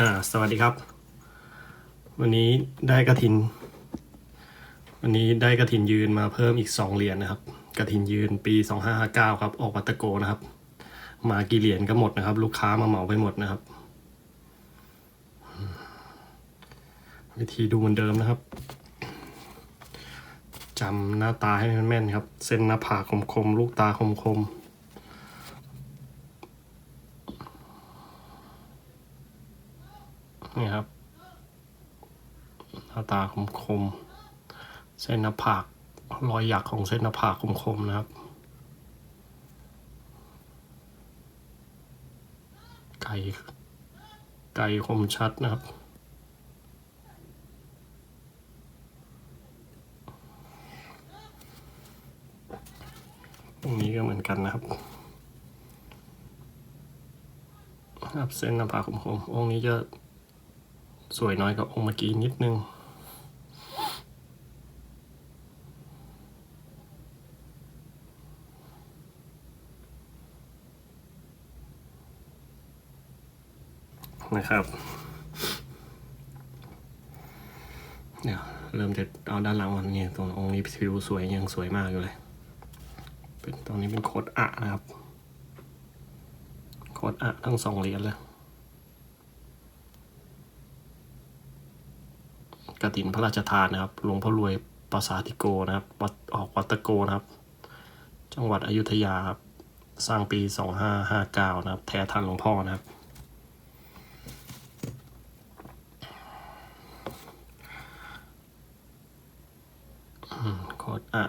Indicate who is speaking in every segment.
Speaker 1: อ่าสวัสดีครับ วันนี้ได้กระถิน วันนี้ได้กระถินยืนมาเพิ่มอีกสองเหรียญนะครับกระถินยืนปีสองห้าห้าเก้าครับ ออกวัตโกนะครับ มากี่เหรียญก็หมดนะครับ ลูกค้ามาเหมาไปหมดนะครับ วิธีดูเหมือนเดิมนะครับจำหน้าตาให้แม่นๆครับ เส้นหน้าผากคมๆลูกตาคมๆ นี่ครับ หน้าตาคมคมๆ เส้นหน้าผากรอยหยักของเส้นหน้าผากคมคมๆนะครับ ไก่ไก่คมชัดนะครับตรงนี้ก็เหมือนกันนะครับครับเส้นหน้าผากคมๆองค์นี้จะ สวยน้อยกว่าองค์เมื่อกี้นิดนึง นะครับ เดี๋ยวเริ่มจะเอาด้านหลังวันนี้ตรงองค์นี้ผิวสวยยังสวยมากอยู่เลย เป็นตรงนี้เป็นโคดอะนะครับ โคดอะทั้งสองเหรียญเลย ก ระถินพระราชทานนะครับหลวงพ่อรวยปราสาทิโกนะครับ วัดออกวัดตะโกนะครับ จังหวัดอยุธยาครับ สร้างปี 2559 นะครับ แท้ทันหลวงพ่อนะครับ โคตรอะ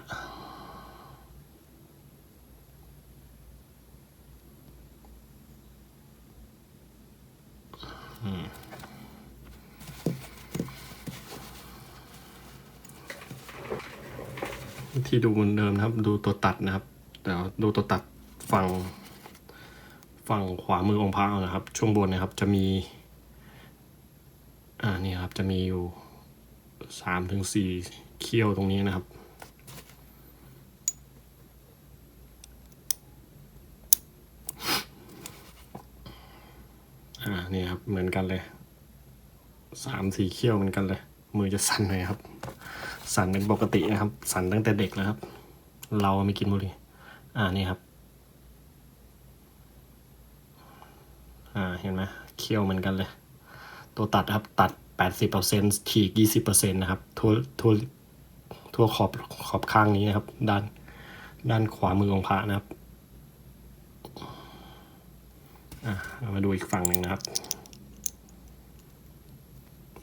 Speaker 1: ที่ดูเหมือนเดิมนะครับ ดูตัวตัดนะครับแต่ดูตัวตัดฝั่งฝั่งขวามือองค์พระนะครับ ช่วงบนนะครับจะมี อ่านี่ครับจะมีอยู่สามถึงสี่เขี้ยวตรงนี้นะครับอ่านี่ครับเหมือนกันเลยสามสี่เขี้ยวเหมือนกันเลย มือจะสั่นหน่อยครับ สั่นเป็นปกตินะครับ สั่นตั้งแต่เด็กแล้วครับ เราไม่กินบุหรี่อ่านี่ครับ อ่าเห็นไหมเคี้ยวเหมือนกันเลย ตัวตัดครับตัดแปดสิบเปอร์เซ็นต์ฉีกยี่สิบเปอร์เซ็นต์นะครับทั่วทั่วทั่วขอบขอบข้างนี้นะครับ ด้านด้านขวามือของพระนะครับอ่ามาดูอีกฝั่งหนึ่งนะครับ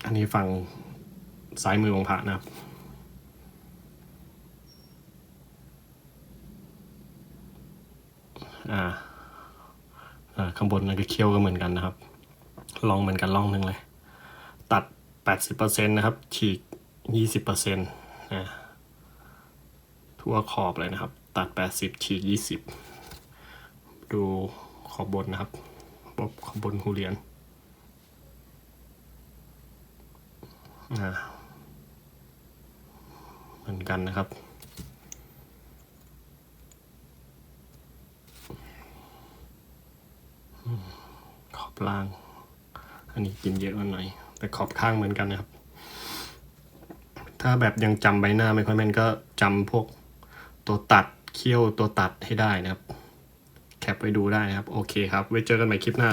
Speaker 1: อันนี้ฝั่ง ซ้ายมือของพระนะครับอ่าข้างบนนั่นก็เคี้ยวก็เหมือนกันนะครับ ลองเหมือนกันลองหนึ่งเลย ตัดแปดสิบเปอร์เซ็นต์นะครับฉีกยี่สิบเปอร์เซ็นต์อ่าทั่วขอบเลยนะครับ ตัดแปดสิบฉีกยี่สิบดูขอบบนนะครับบบขอบบนหูเหรียญอ่า เหมือนกันนะครับ ขอบล่าง อันนี้กินเยอะมาหน่อย แต่ขอบข้างเหมือนกันนะครับ ถ้าแบบยังจำใบหน้าไม่ค่อยแม่นก็จำพวกตัวตัดเขี้ยวตัวตัดให้ได้นะครับ แคปไว้ดูได้นะครับ โอเคครับ ไว้เจอกันใหม่คลิปหน้า